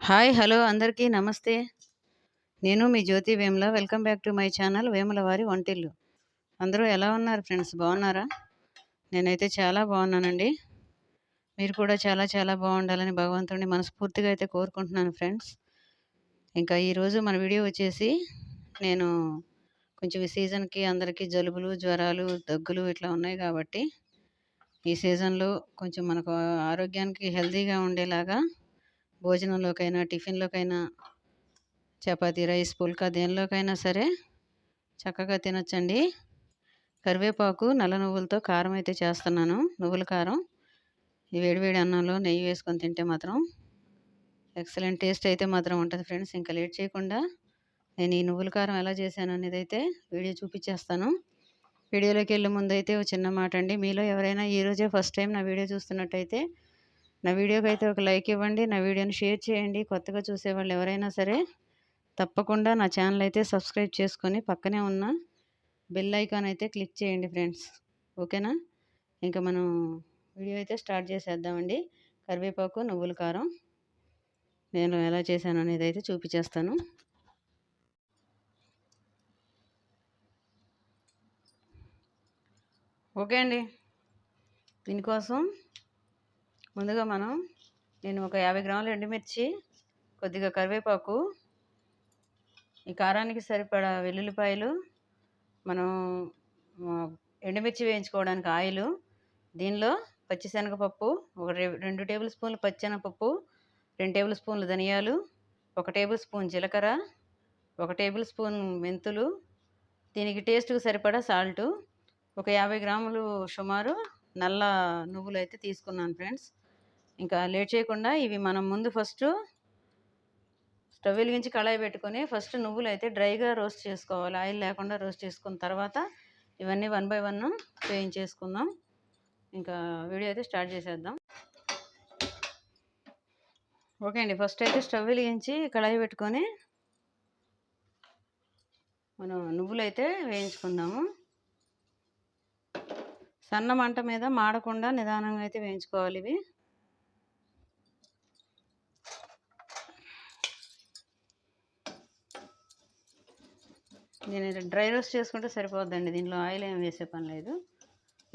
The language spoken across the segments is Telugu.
హాయ్ హలో అందరికీ నమస్తే. నేను మీ Jyothi Vemula. Welcome back to my channel Vemula వారి వంటిల్లు అందరూ ఎలా ఉన్నారు ఫ్రెండ్స్? బాగున్నారా? నేనైతే చాలా బాగున్నానండి. మీరు కూడా చాలా చాలా బాగుండాలని భగవంతుడిని మనస్ఫూర్తిగా అయితే కోరుకుంటున్నాను ఫ్రెండ్స్. ఇంకా ఈరోజు మన వీడియో వచ్చేసి నేను కొంచెం ఈ సీజన్కి అందరికీ జలుబులు జ్వరాలు దగ్గులు ఇట్లా ఉన్నాయి కాబట్టి ఈ సీజన్లో కొంచెం మనకు ఆరోగ్యానికి హెల్తీగా ఉండేలాగా భోజనంలోకైనా టిఫిన్లోకైనా చపాతీ రైస్ పుల్కా దేనిలోకైనా సరే చక్కగా తినొచ్చండి. కరివేపాకు నల్ల నువ్వులతో కారం అయితే చేస్తున్నాను. నువ్వుల కారం ఈ వేడివేడి అన్నంలో నెయ్యి వేసుకొని తింటే మాత్రం ఎక్సలెంట్ టేస్ట్ అయితే మాత్రం ఉంటుంది ఫ్రెండ్స్. ఇంకా లేట్ చేయకుండా నేను ఈ నువ్వుల కారం ఎలా చేశాను అనేది అయితే వీడియో చూపించేస్తాను. వీడియోలోకి వెళ్ళే ముందు అయితే ఒక చిన్న మాట అండి మీలో ఎవరైనా ఈరోజే ఫస్ట్ టైం నా వీడియో చూస్తున్నట్టయితే నా వీడియోకి అయితే ఒక లైక్ ఇవ్వండి నా వీడియోని షేర్ చేయండి. కొత్తగా చూసేవాళ్ళు ఎవరైనా సరే తప్పకుండా నా ఛానల్ అయితే సబ్స్క్రైబ్ చేసుకొని పక్కనే ఉన్న బెల్ ఐకాన్ అయితే క్లిక్ చేయండి ఫ్రెండ్స్. ఓకేనా? ఇంకా మనం వీడియో అయితే స్టార్ట్ చేసేద్దామండి. కరివేపాకు నువ్వుల కారం. నేను ఎలా చేశాను అనేది అయితే చూపించేస్తాను. ఓకే అండి. దీనికోసం ముందుగా మనం నేను ఒక యాభై గ్రాముల ఎండుమిర్చి కొద్దిగా కరివేపాకు ఈ కారానికి సరిపడా వెల్లుల్లిపాయలు మనం ఎండుమిర్చి వేయించుకోవడానికి ఆయిల్ దీనిలో పచ్చిశనగపప్పు ఒక రెండు టేబుల్ స్పూన్లు పచ్చిశనగపప్పు రెండు టేబుల్ స్పూన్లు ధనియాలు ఒక టేబుల్ స్పూన్ జీలకర్ర ఒక టేబుల్ స్పూన్ మెంతులు దీనికి టేస్ట్కి సరిపడా సాల్టు ఒక యాభై గ్రాములు సుమారు నల్ల నువ్వులు అయితే తీసుకున్నాను ఫ్రెండ్స్. ఇంకా లేట్ చేయకుండా ఇవి మనం ముందు ఫస్ట్ స్టవ్ వెలిగించి కళాయి పెట్టుకొని ఫస్ట్ నువ్వులు అయితే డ్రైగా రోస్ట్ చేసుకోవాలి. ఆయిల్ లేకుండా రోస్ట్ చేసుకున్న తర్వాత ఇవన్నీ వన్ బై వన్ వేయించేసుకుందాం ఇంకా వీడియో అయితే స్టార్ట్ చేసేద్దాం. ఓకే అండి ఫస్ట్ అయితే స్టవ్ వెలిగించి కళాయి పెట్టుకొని మనం నువ్వులు అయితే వేయించుకుందాము. సన్న మంట మీద మాడకుండా నిదానంగా అయితే వేయించుకోవాలి ఇవి. నేను డ్రై రోస్ట్ చేసుకుంటే సరిపోద్దండి. దీనిలో ఆయిల్ ఏం వేసే పని లేదు.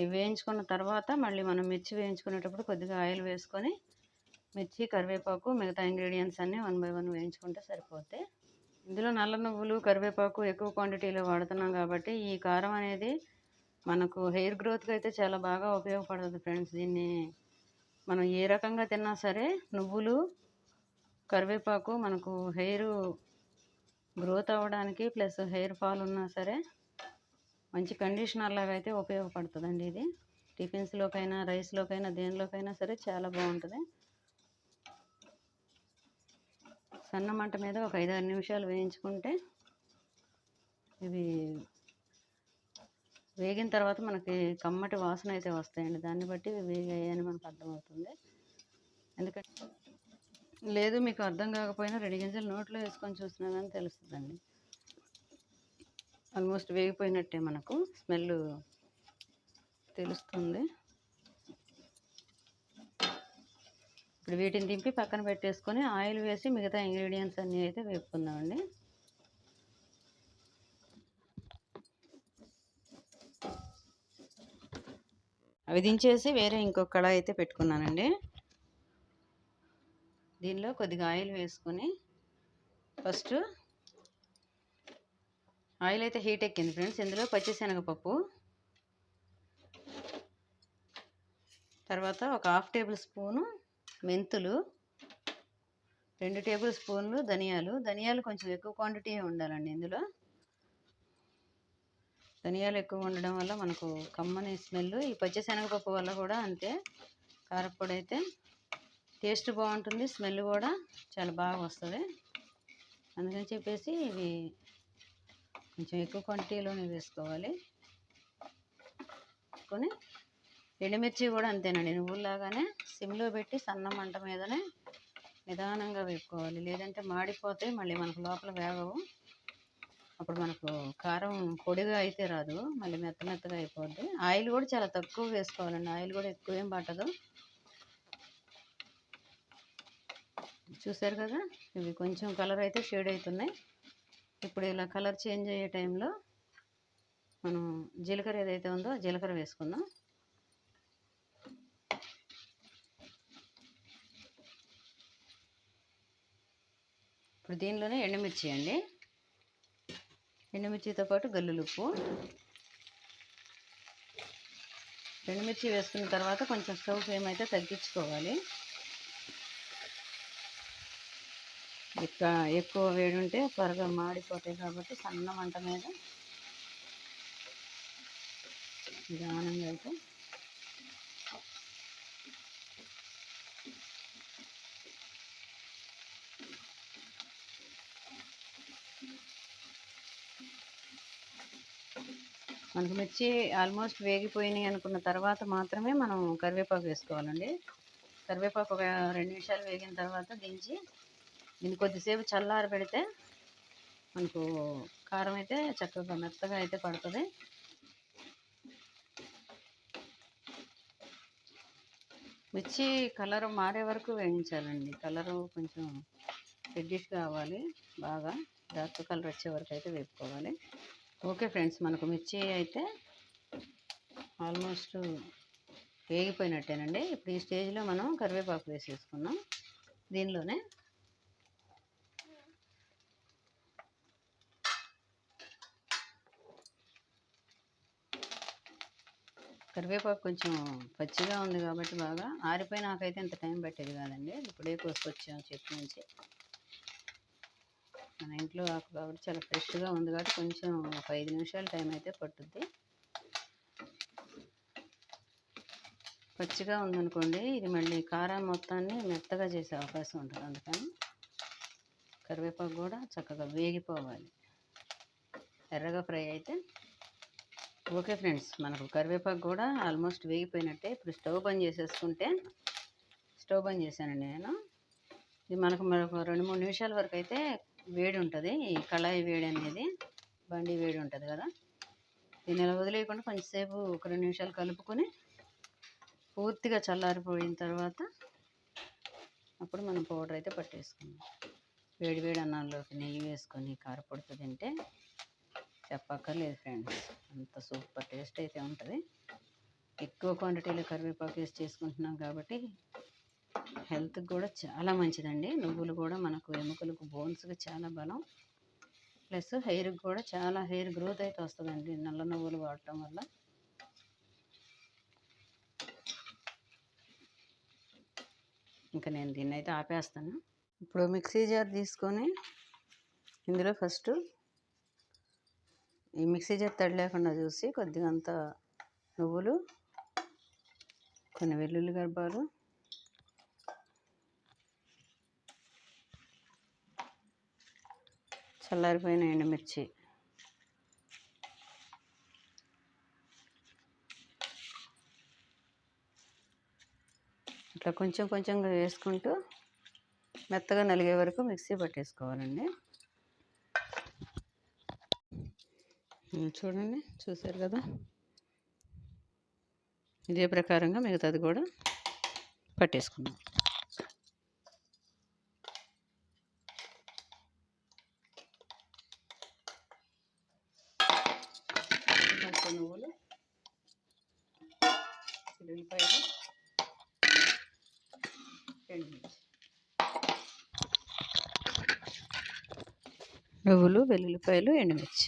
ఇవి వేయించుకున్న తర్వాత మళ్ళీ మనం మిర్చి వేయించుకునేటప్పుడు కొద్దిగా ఆయిల్ వేసుకొని మిర్చి కరివేపాకు మిగతా ఇంగ్రీడియంట్స్ అన్నీ వన్ బై వన్ వేయించుకుంటే సరిపోతాయి. ఇందులో నల్ల నువ్వులు కరివేపాకు ఎక్కువ క్వాంటిటీలో వాడుతున్నాం కాబట్టి ఈ కారం అనేది మనకు హెయిర్ గ్రోత్కి అయితే చాలా బాగా ఉపయోగపడుతుంది ఫ్రెండ్స్. దీన్ని మనం ఏ రకంగా తిన్నా సరే నువ్వులు కరివేపాకు మనకు హెయిర్ గ్రోత్ అవ్వడానికి ప్లస్ హెయిర్ ఫాల్ ఉన్నా సరే మంచి కండిషనర్ లాగా అయితే ఉపయోగపడుతుందండి ఇది. టిఫిన్స్లోకైనా రైస్లోకైనా దేనిలోకైనా సరే చాలా బాగుంటుంది. సన్న మంట మీద ఒక ఐదారు నిమిషాలు వేయించుకుంటే ఇవి వేగిన తర్వాత మనకి కమ్మటి వాసన అయితే వస్తాయండి. దాన్ని బట్టి వేగాయని మనకు అర్థమవుతుంది. ఎందుకంటే లేదు మీకు అర్థం కాకపోయినా రెండు గింజలు నోట్లో వేసుకొని చూసినా కానీ తెలుస్తుందండి. ఆల్మోస్ట్ వేగిపోయినట్టే మనకు స్మెల్ తెలుస్తుంది. ఇప్పుడు వీటిని దింపి పక్కన పెట్టేసుకొని ఆయిల్ వేసి మిగతా ఇంగ్రీడియంట్స్ అన్నీ అయితే వేపుకుందామండి. అవి దించేసి వేరే ఇంకొక కళాయి అయితే పెట్టుకున్నానండి. దీనిలో కొద్దిగా ఆయిల్ వేసుకొని ఫస్ట్ ఆయిల్ అయితే హీట్ ఎక్కింది ఫ్రెండ్స్. ఇందులో పచ్చిశనగపప్పు తర్వాత ఒక హాఫ్ టేబుల్ స్పూను మెంతులు రెండు టేబుల్ స్పూన్లు ధనియాలు. ధనియాలు కొంచెం ఎక్కువ క్వాంటిటీ ఉండాలండి ఇందులో. ధనియాలు ఎక్కువ ఉండడం వల్ల మనకు కమ్మని స్మెల్ ఈ పచ్చిశనగపప్పు వల్ల కూడా అంతే. కారపొడి అయితే టేస్ట్ బాగుంటుంది స్మెల్ కూడా చాలా బాగా వస్తుంది. అందుకని చెప్పేసి ఇవి కొంచెం ఎక్కువ క్వాంటిటీలోనే వేసుకోవాలి. కొని ఎండుమిర్చి కూడా అంతేనండి నువ్వుల్లాగానే సిమ్లో పెట్టి సన్న మంట మీదనే నిదానంగా వేపుకోవాలి. లేదంటే మాడిపోతే మళ్ళీ మనకు లోపల వేగవు. అప్పుడు మనకు కారం పొడిగా అయితే రాదు మళ్ళీ మెత్త మెత్తగా అయిపోద్ది. ఆయిల్ కూడా చాలా తక్కువ వేసుకోవాలండి ఆయిల్ కూడా ఎక్కువ ఏం పట్టదు. చూసారు కదా? ఇవి కొంచెం కలర్ అయితే షేడ్ అవుతున్నాయి ఇప్పుడు ఇలా కలర్ చేంజ్ అయ్యే టైంలో మనం జీలకర్ర ఏదైతే ఉందో జీలకర్ర వేసుకుందాం. ఇప్పుడు దీనిలోనే ఎండుమిర్చి అండి. ఎండుమిర్చితో పాటు గల్లులుప్పు ఎండుమిర్చి వేసుకున్న తర్వాత కొంచెం స్టవ్ ఫ్లేమ్ అయితే తగ్గించుకోవాలి ఇక ఎక్కువ వేడి ఉంటే త్వరగా మాడిపోతాయి కాబట్టి సన్న మంట మీద నిదానంగా అయితే మనకు మిర్చి ఆల్మోస్ట్ వేగిపోయినాయి అనుకున్న తర్వాత మాత్రమే మనం కరివేపాకు వేసుకోవాలండి. కరివేపాకు ఒక రెండు నిమిషాలు వేగిన తర్వాత దించి దీన్ని కొద్దిసేపు చల్లారి పెడితే మనకు కారం అయితే చక్కగా మెత్తగా అయితే పడుతుంది. మిర్చి కలర్ మారే వరకు వేయించాలండి. కలరు కొంచెం రెడ్డిష్ కావాలి బాగా డార్క్ కలర్ వచ్చే వరకు అయితే వేపుకోవాలి. ఓకే ఫ్రెండ్స్ మనకు మిర్చి అయితే ఆల్మోస్ట్ వేగిపోయినట్టేనండి. ఇప్పుడు ఈ స్టేజ్లో మనం కరివేపాకు వేసేసుకున్నాం. దీనిలోనే కరివేపాకు కొంచెం పచ్చిగా ఉంది కాబట్టి బాగా ఆరిపోయి నాకైతే ఇంత టైం పట్టేది కాదండి. ఇప్పుడే కోసుకొచ్చాము చెట్టు నుంచి. మన ఇంట్లో ఆకు కాబట్టి చాలా ఫ్రెష్గా ఉంది కాబట్టి కొంచెం ఒక ఐదు నిమిషాల టైం అయితే పట్టుద్ది. పచ్చిగా ఉందనుకోండి ఇది మళ్ళీ కారం మొత్తాన్ని మెత్తగా చేసే అవకాశం ఉంటుంది అందుకని కరివేపాకు కూడా చక్కగా వేగిపోవాలి. ఎర్రగా ఫ్రై అయితే ఓకే ఫ్రెండ్స్ మనకు కరివేపాకు కూడా ఆల్మోస్ట్ వేగిపోయినట్టే. ఇప్పుడు స్టవ్ బంద్ చేసేసుకుంటే స్టవ్ బంద్ చేశానండి నేను. ఇది మనకు మరొక రెండు మూడు నిమిషాల వరకు అయితే వేడి ఉంటుంది. ఈ కళాయి వేడి అనేది బండి వేడి ఉంటుంది కదా. దీన్ని ఇలా వదిలేయకుండా కొంచెంసేపు ఒక రెండు నిమిషాలు కలుపుకొని పూర్తిగా చల్లారిపోయిన తర్వాత అప్పుడు మనం పౌడర్ అయితే పట్టేసుకుందాం. వేడి వేడి అన్నాల్లోకి నెయ్యి వేసుకొని కారపొడితో తింటే చెప్పక్కర్లేదు ఫ్రెండ్స్. అంత సూపర్ టేస్ట్ అయితే ఉంటుంది. ఎక్కువ క్వాంటిటీలో కరివేపాకు వేసి చేసుకుంటున్నాం కాబట్టి హెల్త్కి కూడా చాలా మంచిదండి. నువ్వులు కూడా మనకు ఎముకలకు బోన్స్కి చాలా బలం. ప్లస్ హెయిర్కి కూడా చాలా హెయిర్ గ్రోత్ అయితే వస్తుందండి నల్ల నువ్వులు వాడటం వల్ల. ఇంకా నేను దీన్ని అయితే ఆపేస్తాను. ఇప్పుడు మిక్సీ జార్ తీసుకొని ఇందులో ఫస్ట్ ఈ మిక్సీ జార్ తడి లేకుండా చూసి కొద్దిగా అంత నువ్వులు కొన్ని వెల్లుల్లి గర్భాలు చల్లారిపోయిన ఎండుమిర్చి ఇట్లా కొంచెం కొంచెంగా వేసుకుంటూ మెత్తగా నలిగే వరకు మిక్సీ పట్టేసుకోవాలండి. చూడండి చూసారు కదా? ఇదే ప్రకారంగా మిగతాది కూడా పట్టేసుకుందాం. నువ్వులు ఉల్లిపాయలు నువ్వులు వెల్లుల్లిపాయలు ఎండుమిర్చి.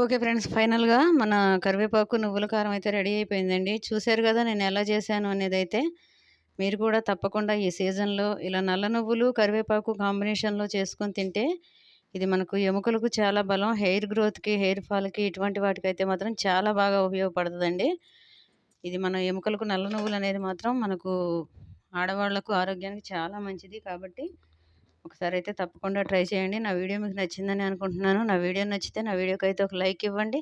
ఓకే ఫ్రెండ్స్ ఫైనల్గా మన కరివేపాకు నువ్వుల కారం అయితే రెడీ అయిపోయిందండి. చూశారు కదా నేను ఎలా చేశాను అనేది అయితే మీరు కూడా తప్పకుండా ఈ సీజన్లో ఇలా నల్ల నువ్వులు కరివేపాకు కాంబినేషన్లో చేసుకొని తింటే ఇది మనకు ఎముకలకు చాలా బలం హెయిర్ గ్రోత్కి హెయిర్ ఫాల్కి ఇటువంటి వాటికైతే మాత్రం చాలా బాగా ఉపయోగపడుతుందండి. ఇది మన ఎముకలకు నల్ల నువ్వులు అనేది మాత్రం మనకు ఆడవాళ్ళకు ఆరోగ్యానికి చాలా మంచిది కాబట్టి ఒకసారి అయితే తప్పకుండా ట్రై చేయండి. నా వీడియో మీకు నచ్చిందని అనుకుంటున్నాను. నా వీడియో నచ్చితే నా వీడియోకి అయితే ఒక లైక్ ఇవ్వండి.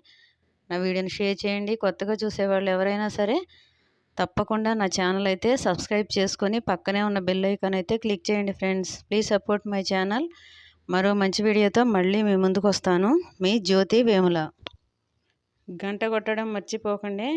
నా వీడియోని షేర్ చేయండి. కొత్తగా చూసేవాళ్ళు ఎవరైనా సరే తప్పకుండా నా ఛానల్ అయితే సబ్స్క్రైబ్ చేసుకొని పక్కనే ఉన్న బెల్ ఐకాన్ అయితే క్లిక్ చేయండి friends. Please support my channel. మరో మంచి వీడియోతో మళ్ళీ మీ ముందుకు వస్తాను మీ జ్యోతి వేముల. గంట కొట్టడం మర్చిపోకండి.